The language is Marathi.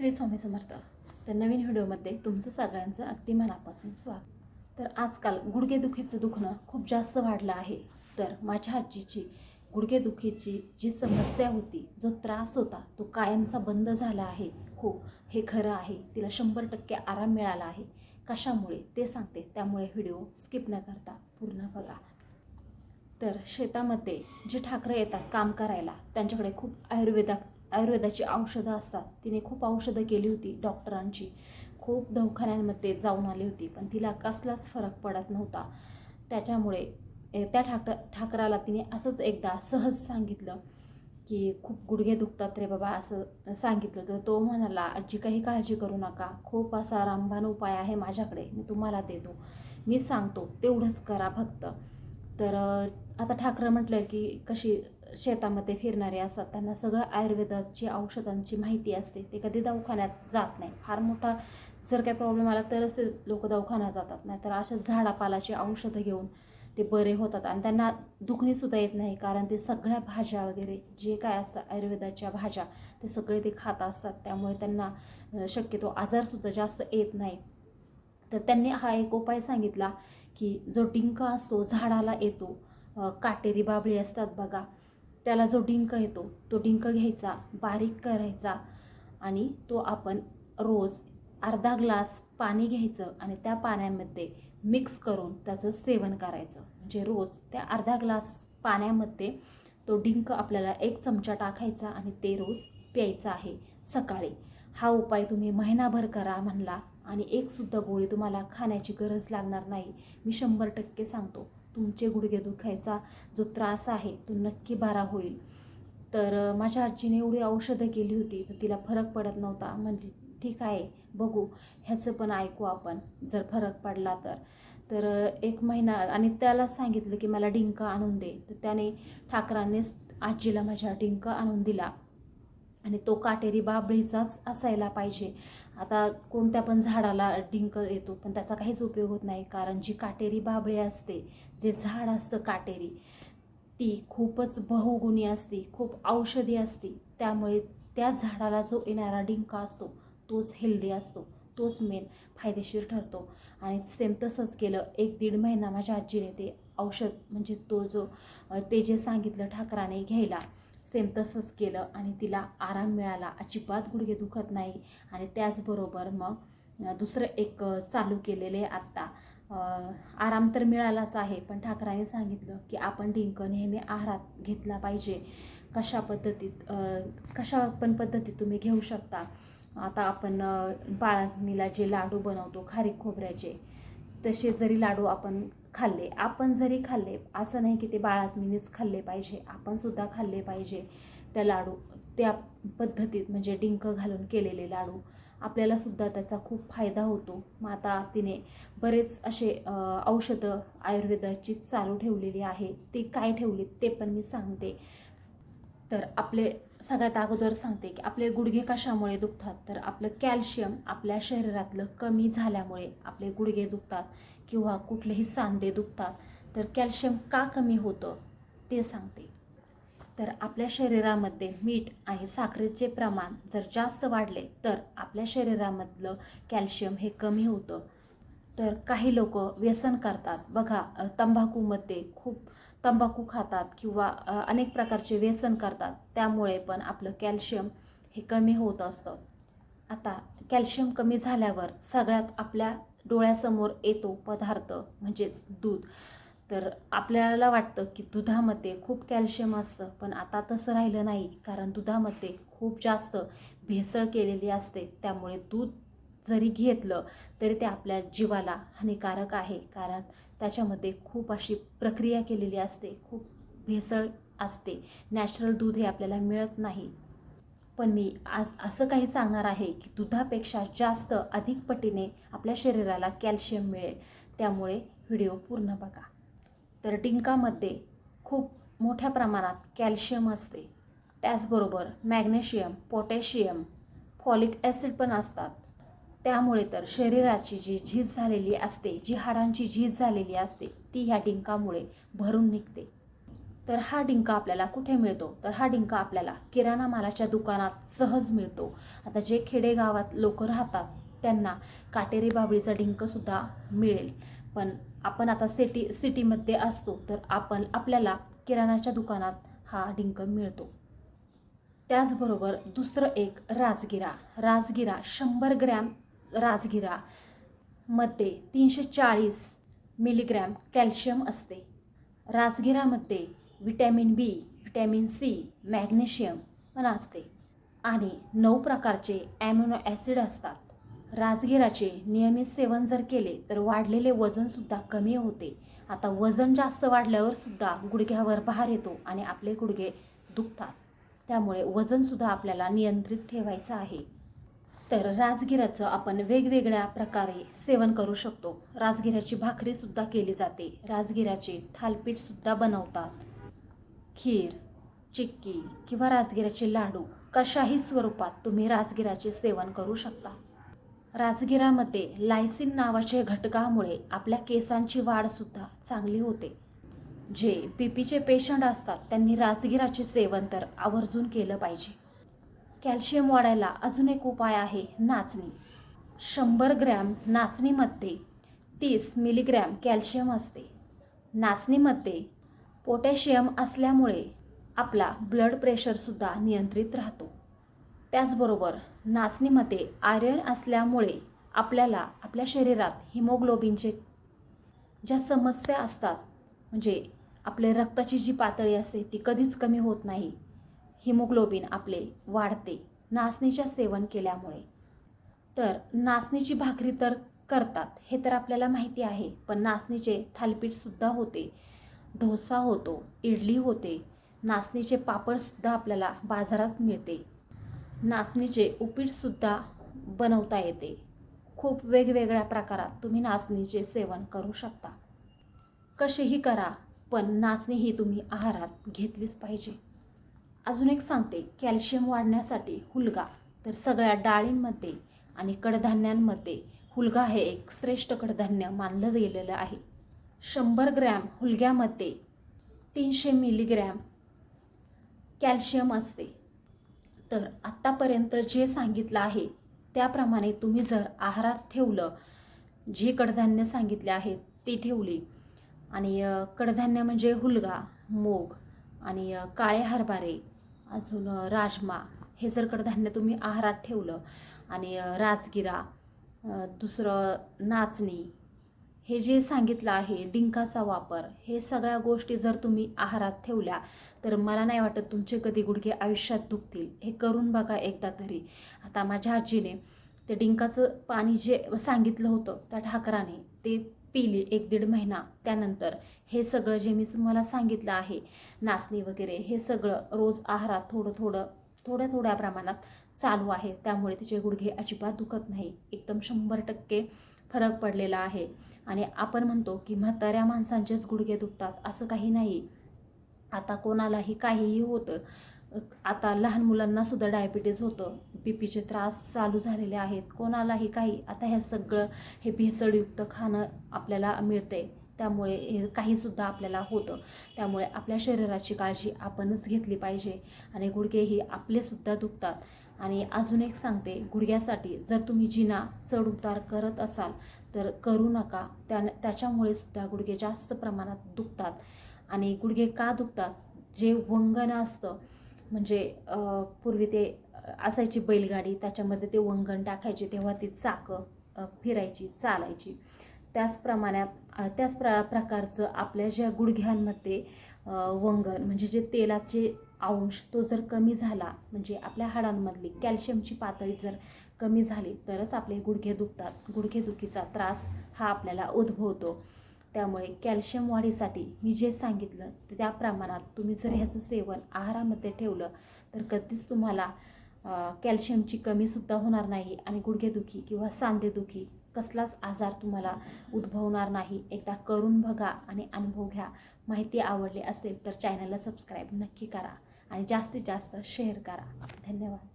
श्री स्वामी समर्थ. तर नवीन व्हिडिओमध्ये तुमचं सगळ्यांचं अगदी मनापासून स्वागत. तर आजकाल गुडघेदुखीचं दुखणं खूप जास्त वाढलं आहे. तर माझ्या आजीची गुडघेदुखीची जी समस्या होती जो त्रास होता तो कायमचा बंद झाला आहे. हो हे खरं आहे. तिला शंभर टक्के आराम मिळाला आहे. कशामुळे? ते सांगते. त्यामुळे व्हिडिओ स्किप न करता पूर्ण बघा. तर शेतामध्ये जे ठाकरे येतात काम करायला त्यांच्याकडे खूप आयुर्वेदा आयुर्वेदाची औषधं असतात. तिने खूप औषधं केली होती डॉक्टरांची. खूप दवाखान्यांमध्ये जाऊन आली होती पण तिला कसलाच फरक पडत नव्हता. त्याच्यामुळे ए, त्या ठाक ठाकराला तिने असंच एकदा सहज सांगितलं की खूप गुडघे दुखतात रे बाबा असं सांगितलं. तर तो म्हणाला आजी काही काळजी करू नका. खूप असा रामबाण उपाय आहे माझ्याकडे. मी तुम्हाला देतो. मी सांगतो. तेवढंच करा फक्त. तर आता ठाकरं म्हटलं की कशी शेतामध्ये फिरणारे असतात त्यांना सगळं आयुर्वेदाची औषधांची माहिती असते. ते कधी दवाखान्यात जात नाही फार मोठा जर काही प्रॉब्लेम आला तरच लोक दवाखान्यात जातात. नाहीतर अशा झाडापालाची औषधं घेऊन ते बरे होतात. आणि त्यांना दुखणीसुद्धा येत नाही कारण ते सगळ्या भाज्या वगैरे जे काय असतं आयुर्वेदाच्या भाज्या ते सगळे ते खात असतात. त्यामुळे त्यांना शक्यतो आजारसुद्धा जास्त येत नाही. तर त्यांनी हा एक उपाय सांगितला की जो डिंक असतो झाडाला येतो काटेरी बाबळी असतात बघा. त्याला जो डिंक येतो तो डिंक घ्यायचा बारीक करायचा आणि तो आपण रोज अर्धा ग्लास पाणी घ्यायचं आणि त्या पाण्यामध्ये मिक्स करून त्याचं सेवन करायचं. म्हणजे रोज त्या अर्धा ग्लास पाण्यामध्ये तो डिंक आपल्याला एक चमचा टाकायचा आणि ते रोज प्यायचं आहे सकाळी. हा उपाय तुम्ही महिनाभर करा म्हणला आणि एकसुद्धा गोळी तुम्हाला खाण्याची गरज लागणार नाही. मी शंभर टक्के सांगतो. तुमचे गुडघे दुखायचा जो त्रास आहे तो नक्की बरा होईल. तर माझ्या आजीने एवढी औषधं केली होती तर तिला फरक पडत नव्हता. म्हणजे ठीक आहे बघू. ह्याचं पण ऐकू आपण जर फरक पडला तर. तर एक महिना आणि त्याला सांगितलं की मला डिंक आणून दे. तर त्याने ठाकरांनीच आजीला माझ्या डिंक आणून दिला. आणि तो काटेरी बाबळीचाच असायला पाहिजे. आता कोणत्या पण झाडाला डिंक येतो पण त्याचा काहीच उपयोग होत नाही कारण जी काटेरी बाबळी असते जे झाड असतं काटेरी ती खूपच बहुगुणी असते खूप औषधी असते. त्यामुळे त्या झाडाला जो येणारा डिंक असतो तोच हेल्दी असतो तोच मेन फायदेशीर ठरतो. आणि सेम तसंच केलं एक दीड महिना माझ्या आजीने ते औषध म्हणजे तो जो ते जे सांगितलं ठाकराने घ्यायला सेम तसंच केलं आणि तिला आराम मिळाला. अजिबात गुडघे दुखत नाही. आणि त्याचबरोबर मग दुसरं एक चालू केलेले आत्ता. आराम तर मिळालाच आहे पण ठाकराने सांगितलं की आपण डिंक नेहमी आहारात घेतला पाहिजे. कशा पद्धतीत कशा पण पद्धतीत तुम्ही घेऊ शकता. आता आपण अ, बाळांनीला जे लाडू बनवतो खारीक खोबऱ्याचे तसे जरी लाडू आपण खाल्ले आपण जरी खाल्ले असं नाही की ते बाळातनीच खाल्ले पाहिजे आपणसुद्धा खाल्ले पाहिजे त्या लाडू त्या पद्धतीत म्हणजे डिंक घालून केलेले लाडू आपल्याला सुद्धा त्याचा खूप फायदा होतो. मग आता तिने बरेच असे औषधं आयुर्वेदाची चालू ठेवलेली आहे. ती काय ठेवली ते पण मी सांगते. तर आपले सगळ्यात अगोदर सांगते की आपले गुडघे कशामुळे दुखतात? तर आपलं कॅल्शियम आपल्या शरीरातलं कमी झाल्यामुळे आपले गुडघे दुखतात. किंवा कुठलेही सांधे दुखतात तर कॅल्शियम का कमी होतं ते सांगते. तर आपल्या शरीरामध्ये मीठ आणि साखरेचे प्रमाण जर जास्त वाढले तर आपल्या शरीरामधलं कॅल्शियम हे कमी होतं. तर काही लोक व्यसन करतात. बघा तंबाखूमध्ये खूप तंबाखू खातात किंवा अनेक प्रकारचे व्यसन करतात. त्यामुळे पण आपलं कॅल्शियम हे कमी होत असतं. आता कॅल्शियम कमी झाल्यावर सगळ्यात आपल्या डोळ्यासमोर येतो पदार्थ म्हणजेच दूध. तर आपल्याला वाटतं की दुधामध्ये खूप कॅल्शियम असतं पण आता तसं राहिलं नाही कारण दुधामध्ये खूप जास्त भेसळ केलेली असते. त्यामुळे दूध जरी घेतलं तरी ते आपल्या जीवाला हानिकारक आहे कारण त्याच्यामध्ये खूप अशी प्रक्रिया केलेली असते. खूप भेसळ असते. नॅचरल दूध हे आपल्याला मिळत नाही. पण मी आज असं काही सांगणार आहे की दुधापेक्षा जास्त अधिक पटीने आपल्या शरीराला कॅल्शियम मिळेल. त्यामुळे व्हिडिओ पूर्ण बघा. तर डिंकामध्ये खूप मोठ्या प्रमाणात कॅल्शियम असते. त्याचबरोबर मॅग्नेशियम पोटॅशियम फॉलिक ॲसिड पण असतात. त्यामुळे तर शरीराची जी झीज झालेली असते जी हाडांची झीज झालेली असते ती ह्या डिंकामुळे भरून निघते. तर हा डिंक आपल्याला कुठे मिळतो? तर हा डिंका आपल्याला किराणा मालाच्या दुकानात सहज मिळतो. आता जे खेडेगावात लोक राहतात त्यांना काटेरी बाबळीचा डिंकसुद्धा मिळेल. पण आपण आता सिटी सिटीमध्ये असतो तर आपण आपल्याला किराणाच्या दुकानात हा डिंक मिळतो. त्याचबरोबर दुसरं एक राजगिरा. राजगिरा शंभर ग्रॅम राजगिरा मध्ये तीनशे चाळीस मिलीग्रॅम कॅल्शियम असते. राजगिरामध्ये vitamin B vitamin C magnesium पण असते. आणि नऊ प्रकारचे ॲम्युनो ॲसिड असतात. राजगिराचे नियमित सेवन जर केले तर वाढलेले वजनसुद्धा कमी होते. आता वजन जास्त वाढल्यावरसुद्धा गुडघ्यावर भार येतो आणि आपले गुडघे दुखतात. त्यामुळे वजनसुद्धा आपल्याला नियंत्रित ठेवायचं आहे. तर राजगिराचं आपण वेगवेगळ्या प्रकारे सेवन करू शकतो. राजगिराची भाकरीसुद्धा केली जाते. राजगिराचे थालपीठसुद्धा बनवतात. खीर चिक्की किंवा राजगिराचे लाडू कशाही स्वरूपात तुम्ही राजगिराचे सेवन करू शकता. राजगिरामध्ये लायसिन नावाच्या घटकामुळे आपल्या केसांची वाढसुद्धा चांगली होते. जे बी पीचे पेशंट असतात त्यांनी राजगिराचे सेवन तर आवर्जून केलं पाहिजे. कॅल्शियम वाढायला अजून एक उपाय आहे नाचणी. शंभर ग्रॅम नाचणीमध्ये तीस मिलीग्रॅम कॅल्शियम असते. नाचणीमध्ये पोटॅशियम असल्यामुळे आपला ब्लड प्रेशरसुद्धा नियंत्रित राहतो. त्याचबरोबर नाचणीमध्ये आयर्न असल्यामुळे आपल्याला आपल्या शरीरात हिमोग्लोबिनचे ज्या समस्या असतात म्हणजे आपले रक्ताची जी पातळी असते ती कधीच कमी होत नाही. हिमोग्लोबिन आपले वाढते नाचणीच्या सेवन केल्यामुळे. तर नाचणीची भाकरी तर करतात हे तर आपल्याला माहिती आहे पण नाचणीचे थालपीठसुद्धा होते. डोसा होतो इडली होते नाचणीचे पापडसुद्धा आपल्याला बाजारात मिळते. नाचणीचे उपीटसुद्धा बनवता येते. खूप वेगवेगळ्या प्रकारात तुम्ही नाचणीचे सेवन करू शकता. कसेही करा पण नाचणी ही तुम्ही आहारात घेतलीच पाहिजे. अजून एक सांगते कॅल्शियम वाढण्यासाठी हुलगा तर सगळ्या डाळींमध्ये आणि कडधान्यांमध्ये हुलगा हे एक श्रेष्ठ कडधान्य मानलं गेलेलं आहे. शंभर ग्रॅम हुलग्यामध्ये तीनशे मिलीग्रॅम कॅल्शियम असते. तर आत्तापर्यंत जे सांगितलं आहे त्याप्रमाणे तुम्ही जर आहारात ठेवलं जे कडधान्य सांगितले आहेत ती ठेवली. आणि कडधान्य म्हणजे हुलगा मूग आणि काळे हरभरे अजून राजमा हे जर कडधान्य तुम्ही आहारात ठेवलं आणि राजगिरा दुसरं नाचणी हे जे सांगितलं आहे डिंकाचा वापर हे सगळ्या गोष्टी जर तुम्ही आहारात ठेवल्या तर मला नाही वाटत तुमचे कधी गुडघे आयुष्यात दुखतील. हे करून बघा एकदा तरी. आता माझ्या आजीने ते डिंकाचं पाणी जे सांगितलं होतं त्या ठाकराने ते पिली एक दीड महिना. त्यानंतर हे सगळं जे मी तुम्हाला सांगितलं आहे नाचणी वगैरे हे सगळं रोज आहारात थोडं थोडं थोड्या थोड्या प्रमाणात चालू आहे. त्यामुळे तिचे गुडघे अजिबात दुखत नाही. एकदम शंभर टक्के फरक पडलेला आहे. आणि आपण म्हणतो की म्हाताऱ्या माणसांचेच गुडघे दुखतात असं काही नाही. आता कोणालाही काहीही होतं. आता लहान मुलांना सुद्धा डायबिटीज होतं. बी पीचे त्रास चालू झालेले आहेत. कोणालाही काही. आता हे सगळं हे भेसळयुक्त खाणं आपल्याला मिळते. त्यामुळे हे काहीसुद्धा आपल्याला होतं. त्यामुळे आपल्या शरीराची काळजी आपणच घेतली पाहिजे. आणि गुडघे ही आपलेसुद्धा दुखतात. आणि अजून एक सांगते गुडघ्यासाठी जर तुम्ही जिना चढ उतार करत असाल तर करू नका. त्या त्याच्यामुळे सुद्धा गुडघे जास्त प्रमाणात दुखतात. आणि गुडघे का दुखतात? जे वंगण असतं म्हणजे पूर्वी ते असायची बैलगाडी त्याच्यामध्ये ते वंगण टाकायचे तेव्हा ती चाकं फिरायची चालायची. त्याच प्रमाणात त्याच प्र प्रकारचं आपल्या ज्या गुडघ्यांमध्ये वंगण म्हणजे जे तेलाचे अंश तो जर कमी झाला म्हणजे आपल्या हाडांमधली कॅल्शियमची पातळी जर कमी झाली तरच आपले गुडघे दुखतात. गुडघेदुखीचा त्रास हा आपल्याला उद्भवतो. त्यामुळे कॅल्शियम वाढीसाठी मी जे सांगितलं ते त्या प्रमाणात तुम्ही जर ह्याचं सेवन आहारामध्ये ठेवलं तर कधीच तुम्हाला कॅल्शियमची कमीसुद्धा होणार नाही आणि गुडघेदुखी किंवा सांधेदुखी कसलाच आजार तुम्हाला उद्भवणार नाही. एकदा करून बघा आणि अनुभव घ्या. माहिती आवडली असेल तर चॅनलला सबस्क्राईब नक्की करा आणि जास्तीत जास्त शेअर करा. धन्यवाद.